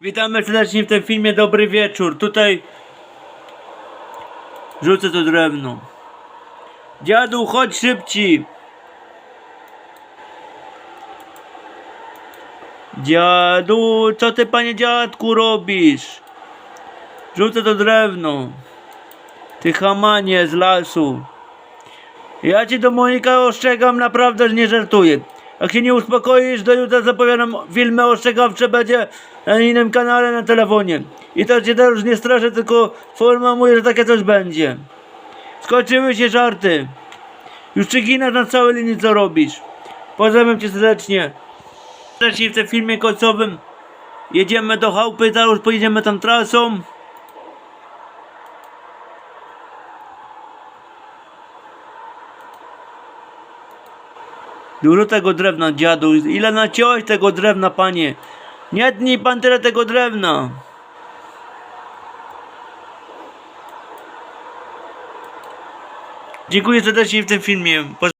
Witamy serdecznie w tym filmie, dobry wieczór. Tutaj rzucę to drewno. Dziadu, chodź szybciej. Dziadu, co ty panie dziadku robisz? Rzucę to drewno. Ty chamanie z lasu. Ja ci do Monika ostrzegam, naprawdę że nie żartuję. Jak się nie uspokoisz, do jutra zapowiadam filmy ostrzegawcze będzie na innym kanale na telefonie. I to cię też nie straszę, tylko formuję, że takie coś będzie. Skończyły się żarty. Już przeginasz na całej linii, co robisz. Pozdrawiam cię serdecznie. Serdecznie w tym filmie końcowym jedziemy do chałupy, teraz pojedziemy tam trasą. Dużo tego drewna, dziadu. Ile naciąłeś tego drewna, panie? Nie tnij pan tyle tego drewna. Dziękuję serdecznie w tym filmie.